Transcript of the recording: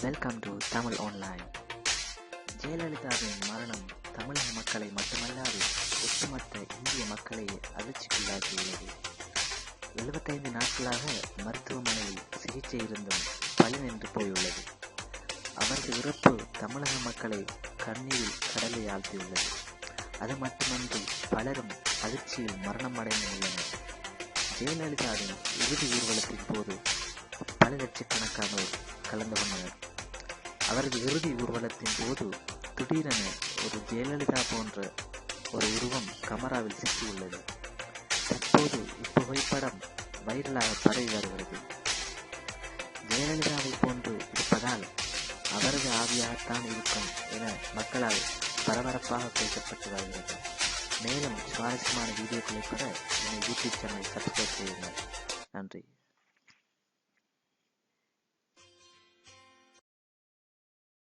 Welcome to Tamil online ஜெயலலிதாவின் மரணம் தமிழக மக்களை மட்டுமல்லாது ஒட்டுமொத்த இந்திய மக்களை அதிர்ச்சிக்குள்ளாக்கியுள்ளது. எழுபத்தைந்து நாட்களாக மருத்துவமனையில் சிகிச்சை இருந்தும் நின்று போயுள்ளது. அவரது இறப்பு தமிழக மக்களை கண்ணீரில் கடலை ஆழ்த்தியுள்ளது. அது மட்டுமன்றி பலரும் அதிர்ச்சியில் மரணம் அடைந்து உள்ளனர். ஜெயலலிதாவின் இறுதி ஊர்வலத்தின் போது பல லட்சக்கணக்கானோர் கலந்து கொண்டனர். அவரது இறுதி ஊர்வலத்தின் போது திடீரென ஒரு ஜெயலலிதா போன்ற ஒரு உருவம் கமராவில் சிக்கியுள்ளது. தற்போது இப்புகைப்படம் வைரலாக பரவி வருகிறது. ஜெயலலிதாவை போன்று இருப்பதால் அவரது ஆவியாகத்தான் இருக்கும் என மக்களால் பரபரப்பாக பேசப்பட்டு வருகிறது. மேலும் சுவாரஸ்யமான வீடியோக்களை பெற என்னை யூடியூப் சேனலை சப்ஸ்கிரைப் செய்யுங்கள். நன்றி.